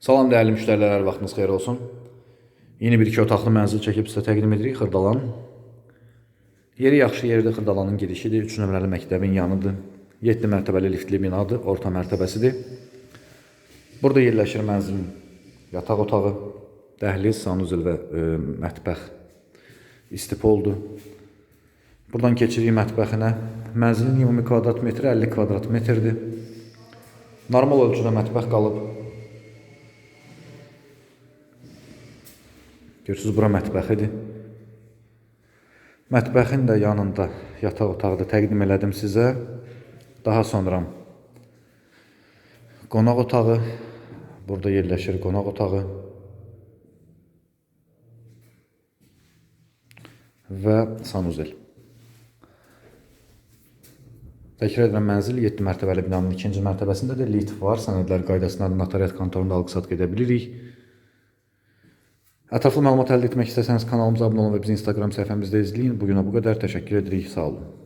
Salam dəyərli müştərilər, hər vaxtınız xeyir olsun. Yeni bir iki otaqlı mənzil çəkib sizə təqdim edirik Xırdalan. Yeri yaxşı yerdir, Xırdalanın girişidir, 3 nömrəli məktəbin yanıdır. 7 mərtəbəli liftli binadır, orta mərtəbəsidir. Burada yerləşir mənzilin yataq otağı, dəhliz, sanuzel və e, mətbəx istipoldur. Buradan keçirik mətbəxinə. Mənzilin ümumi kvadrat metri 50 kvadrat metrdir. Normal ölçüdə mətbəx qalıb. Görürsüz bura mətbəxidir. Mətbəxin də yanında yataq otağı da təqdim elədim sizə. Daha sonra qonaq otağı burada yerləşir qonaq otağı və sanuzel. Təkrar edirəm, mənzil 7 mərtəbəli binanın ikinci mərtəbəsindədir. Lift var, sənədlər qaydasında notariat kontorunda alqı-satqı edə bilirik. Ətraflı məlumat əldə etmək istəsəniz kanalımıza abunə olun və bizi Instagram səhifəmizdə izləyin. Bugünə bu qədər. Təşəkkür edirik. Sağ olun.